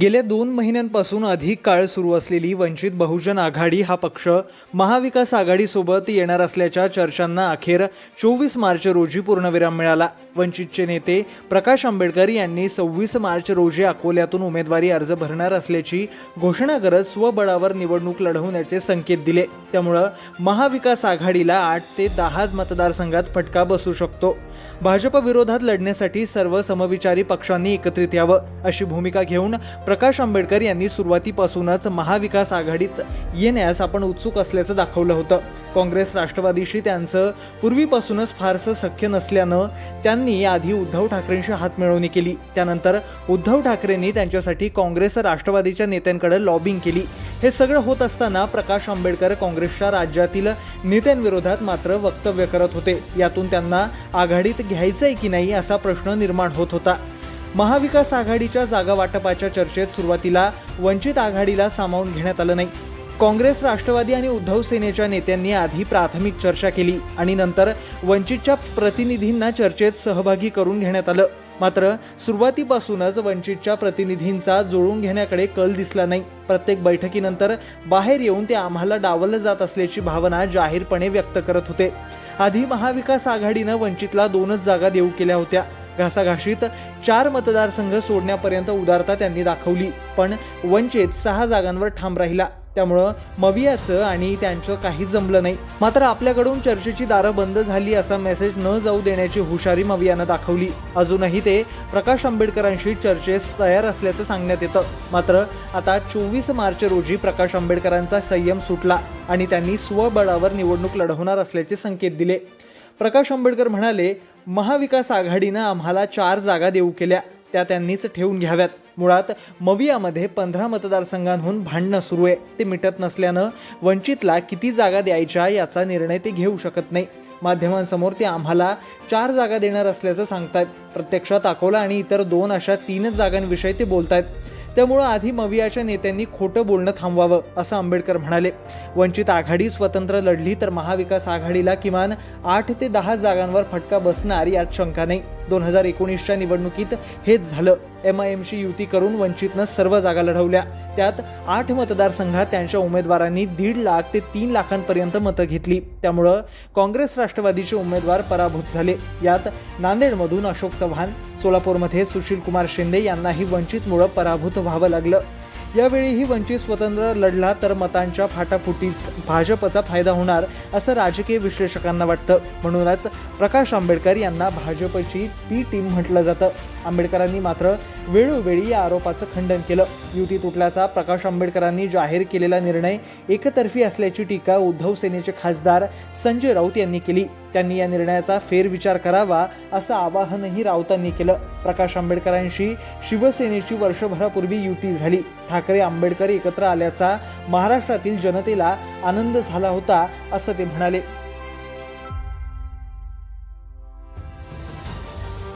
गेल्या दोन महिन्यांपासून अधिक काळ सुरू असलेली वंचित बहुजन आघाडी हा पक्ष महाविकास आघाडीसोबत येणार असल्याच्या चर्चांना अखेर चोवीस मार्च रोजी पूर्णविराम मिळाला. वंचितचे नेते प्रकाश आंबेडकर यांनी सव्वीस मार्च रोजी अकोल्यातून उमेदवारी अर्ज भरणार असल्याची घोषणा करत स्वबळावर निवडणूक लढवण्याचे संकेत दिले. त्यामुळं महाविकास आघाडीला आठ ते दहा मतदारसंघात फटका बसू शकतो. भाजप विरोधात लढण्यासाठी सर्व समविचारी पक्षांनी एकत्रित यावं अशी भूमिका घेऊन प्रकाश आंबेडकर यांनी सुरुवातीपासूनच महाविकास आघाडीत येण्यास आपण उत्सुक असल्याचं दाखवलं होतं. काँग्रेस राष्ट्रवादीशी त्यांचं पूर्वीपासूनच फारसं सख्य नसल्यानं त्यांनी आधी उद्धव ठाकरेंशी हातमिळवणी केली. त्यानंतर उद्धव ठाकरेंनी त्यांच्यासाठी काँग्रेस राष्ट्रवादीच्या नेत्यांकडे लॉबिंग केली. हे सगळं होत असताना प्रकाश आंबेडकर काँग्रेसच्या राज्यातील नेत्यांविरोधात मात्र वक्तव्य करत होते. यातून त्यांना आघाडीत घ्यायचंय की नाही असा प्रश्न निर्माण होत होता. महाविकास आघाडीच्या जागा वाटपाच्या चर्चेत सुरुवातीला वंचित आघाडीला सामावून घेण्यात आलं नाही. काँग्रेस राष्ट्रवादी आणि उद्धव सेनेच्या नेत्यांनी आधी प्राथमिक चर्चा केली आणि नंतर वंचितच्या प्रतिनिधींना चर्चेत सहभागी करून घेण्यात आलं. मात्र सुरुवातीपासूनच वंचितच्या प्रतिनिधींचा जुळून घेण्याकडे कल दिसला नाही. प्रत्येक बैठकीनंतर बाहेर येऊन ते आम्हाला डावललं जात असल्याची भावना जाहीरपणे व्यक्त करत होते. आधी महाविकास आघाडीनं वंचितला दोनच जागा देऊ केल्या होत्या. घासाघाशीत चार मतदारसंघ सोडण्यापर्यंत उदारता त्यांनी दाखवली पण वंचित सहा जागांवर ठाम राहिला. त्यामुळं मवियाचं आणि त्यांचं काही जमलं नाही. मात्र आपल्याकडून चर्चेची दारं बंद झाली असा मेसेज न जाऊ देण्याची हुशारी मवियानं दाखवली. अजूनही ते प्रकाश आंबेडकरांशी चर्चेस तयार असल्याचं सांगण्यात येतं. मात्र आता चोवीस मार्च रोजी प्रकाश आंबेडकरांचा संयम सुटला आणि त्यांनी स्वबळावर निवडणूक लढवणार असल्याचे संकेत दिले. प्रकाश आंबेडकर म्हणाले महाविकास आघाडीनं आम्हाला चार जागा देऊ केल्या. त्या त्यांनीच ठेवून घ्याव्यात. मुळात मवियामध्ये पंधरा मतदारसंघांहून भांडणं सुरू आहे. ते मिटत नसल्यानं वंचितला किती जागा द्यायच्या याचा निर्णय ते घेऊ शकत नाही. माध्यमांसमोर ते आम्हाला चार जागा देणार असल्याचं सांगतायत. प्रत्यक्षात अकोला आणि इतर दोन अशा तीनच जागांविषयी ते बोलतायत. त्यामुळं आधी मवियाच्या नेत्यांनी खोटं बोलणं थांबवावं असं आंबेडकर म्हणाले. वंचित आघाडी स्वतंत्र लढली तर महाविकास आघाडीला किमान आठ ते दहा जागांवर फटका बसणार यात शंका नाही. दोन हजार एकोणीसच्या निवडणुकीत हेच झालं. एम आय एमशी युती करून वंचितनं सर्व जागा लढवल्या. त्यात आठ मतदारसंघात त्यांच्या उमेदवारांनी दीड लाख ते तीन लाखांपर्यंत मतं घेतली. त्यामुळं काँग्रेस राष्ट्रवादीचे उमेदवार पराभूत झाले. यात नांदेडमधून अशोक चव्हाण सोलापूरमध्ये सुशील कुमार शिंदे यांनाही वंचितमुळं पराभूत व्हावं लागलं. यावेळीही वंचित स्वतंत्र लढला तर मतांच्या फाटाफुटीत भाजपचा फायदा होणार असं राजकीय विश्लेषकांना वाटतं. म्हणूनच प्रकाश आंबेडकर यांना भाजपची ती टीम म्हटलं जातं. आंबेडकरांनी मात्र वेळोवेळी या आरोपाचं खंडन केलं. युती तुटल्याचा प्रकाश आंबेडकरांनी जाहीर केलेला निर्णय एकतर्फी असल्याची टीका उद्धव सेनेचे खासदार संजय राऊत यांनी केली. त्यांनी या निर्णयाचा फेरविचार करावा असं आवाहनही राऊतांनी केलं. प्रकाश आंबेडकरांशी शिवसेनेची वर्षभरापूर्वी युती झाली. ठाकरे आंबेडकर एकत्र आल्याचा महाराष्ट्रातील जनतेला आनंद झाला होता असं ते म्हणाले.